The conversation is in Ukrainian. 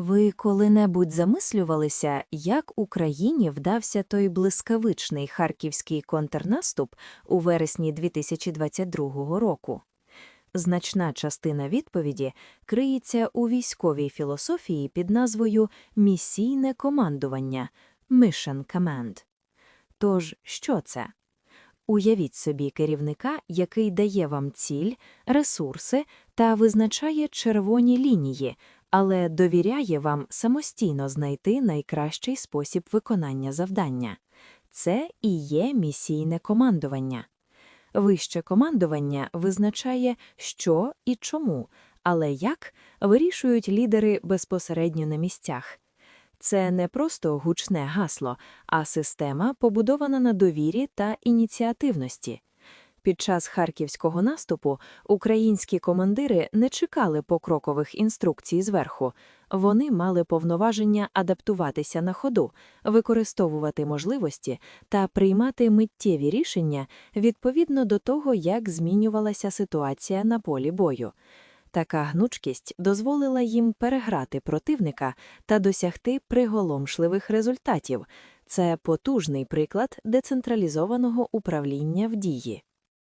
Ви коли-небудь замислювалися, як Україні вдався той блискавичний харківський контрнаступ у вересні 2022 року? Значна частина відповіді криється у військовій філософії під назвою «місійне командування» – «Mission Command». Тож, що це? Уявіть собі керівника, який дає вам ціль, ресурси та визначає червоні лінії, але довіряє вам самостійно знайти найкращий спосіб виконання завдання. Це і є місійне командування. Вище командування визначає, що і чому, але як вирішують лідери безпосередньо на місцях. Це не просто гучне гасло, а система, побудована на довірі та ініціативності. Під час харківського наступу українські командири не чекали покрокових інструкцій зверху. Вони мали повноваження адаптуватися на ходу, використовувати можливості та приймати миттєві рішення відповідно до того, як змінювалася ситуація на полі бою. Така гнучкість дозволила їм переграти противника та досягти приголомшливих результатів. Це потужний приклад децентралізованого управління в дії.